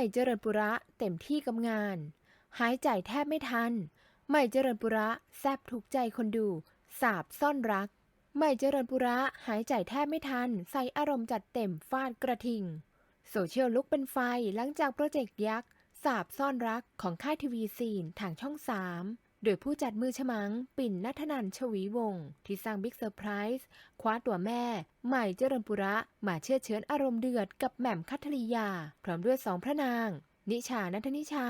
ไม่เจริญปุระเต็มที่กับงาน หายใจแทบไม่ทัน ไม่เจริญปุระแซบถูกใจคนดู สาบซ่อนรัก ไม่เจริญปุระหายใจแทบไม่ทัน ใส่อารมณ์จัดเต็มฟาดกระทิง โซเชียลลุกเป็นไฟหลังจากโปรเจกต์ยักษ์ สาบซ่อนรักของค่ายทีวีซีนทางช่อง 3 โดยผู้จัดมือฉมัง ปิ่นนัทนันชวีวงศ์ที่สร้างบิ๊กเซอร์ไพรส์คว้าตัวแม่ ใหม่เจริญปุระ มาเชื่อเชื้ออารมณ์เดือดกับแหม่มคัทลียา พร้อมด้วยสองพระนาง นิชานัทนิชา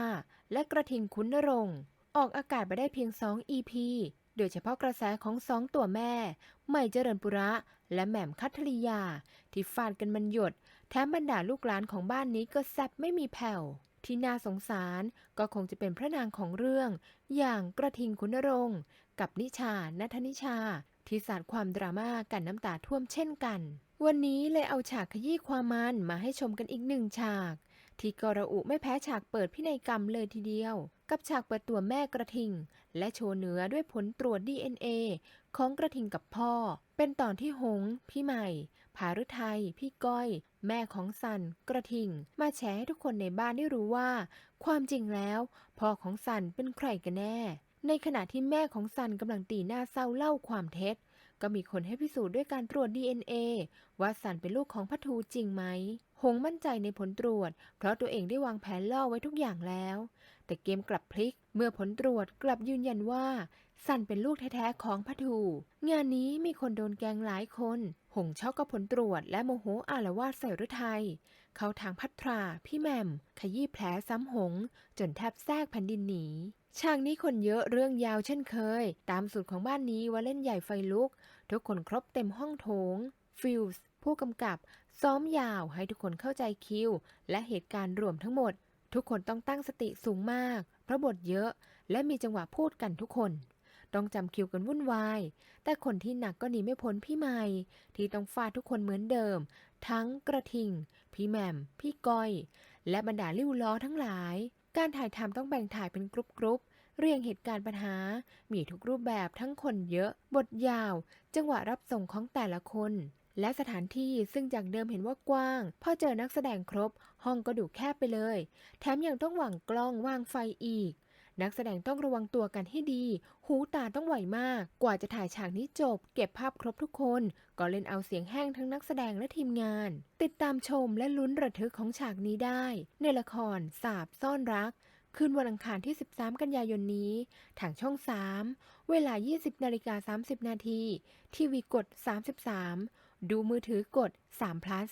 และกระทิงคุณนรงค์ออกอากาศไปได้เพียง 2 EP โดยเฉพาะกระแสของสองตัวแม่ ใหม่เจริญปุระ และแหม่มคัทลียา ที่ฟาดกันมันหยด แถมบรรดาลูกหลานของบ้านนี้ก็แซบไม่มีแผ่ว ที่น่าสงสารก็คงจะเป็นพระนางของเรื่อง อย่างกระทิงคุณนรงค์กับนิชานัทนิชา ที่สาดความดราม่ากันน้ำตาท่วมเช่นกัน วันนี้เลยเอาฉากขยี้ความมันมาให้ชมกันอีกหนึ่งฉาก ที่กระอุไม่แพ้ฉากเปิดพินัยกรรมเลยทีเดียว กับฉากเปิดตัวแม่กระทิง และโชว์เนื้อด้วยผลตรวจ DNA ของกระทิงกับพ่อ เป็นตอนที่หง พี่ใหม่ ภารุไทย พี่ก้อย แม่ของสัน กระทิง มาแชร์ให้ทุกคนในบ้านได้รู้ว่า ความจริงแล้ว พ่อของสันเป็นใครกันแน่ ในขณะที่แม่ของสันกำลังตีหน้าเศร้าเล่าความเท็จ ก็มีคนให้พิสูจน์ด้วยการตรวจ DNA ว่าสันเป็นลูกของพัทูจริงไหม หงมั่นใจในผลตรวจ เพราะตัวเองได้วางแผนล่อไว้ทุกอย่างแล้ว แต่เกมกลับพลิก เมื่อผลตรวจกลับยืนยันว่า สันเป็นลูกแท้ๆของพัทู งานนี้มีคนโดนแกงหลายคน หงช็อกกับผลตรวจและโมโหอารวาสใส่ฤทัย เข้าทางพัทรา พี่แหมม ขยี้แผลซ้ำหง จนแทบแทรกแผ่นดินหนี ฉากนี้คนเยอะเรื่องยาวเช่นเคย ตามสูตรของบ้านนี้ว่าเล่นใหญ่ไฟลุก ทุกคนครบเต็มห้องโถง ฟิลส์ผู้กำกับ ซ้อมยาวให้ทุกคนเข้าใจคิว และเหตุการณ์รวมทั้งหมด ทุกคนต้องตั้งสติสูงมาก เพราะบทเยอะ และมีจังหวะพูดกันทุกคน ต้องจำคิวกันวุ่นวาย แต่คนที่หนักก็หนีไม่พ้นพี่ใหม่ ที่ต้องฟาดทุกคนเหมือนเดิม ทั้งกระทิง พี่แหม่ม พี่ก้อย และบรรดาลิ้วล้อทั้งหลาย การถ่ายทำต้องแบ่งถ่ายเป็นกรุ๊ปๆ เรียงเหตุการณ์ปัญหา มีทุกรูปแบบทั้งคนเยอะ บทยาว จังหวะรับส่งของแต่ละคน และสถานที่ซึ่งจากเดิมเห็นว่ากว้าง พอเจอนักแสดงครบ ห้องก็ดูแคบไปเลย แถมยังต้องวางกล้องวางไฟอีก นักแสดงต้องระวังตัวกันให้ดี หูตาต้องไหวมาก กว่าจะถ่ายฉากนี้จบ เก็บภาพครบทุกคน ก็เล่นเอาเสียงแห้งทั้งนักแสดงและทีมงาน ติดตามชมและลุ้นระทึกของฉากนี้ได้ ในละครสาบซ่อนรัก คืนวันอังคารที่ 13 กันยายนนี้ ทางช่อง 3 เวลา 20นาฬิกา30 นาที ทีวีกด 33 ดูมือถือกด3 plus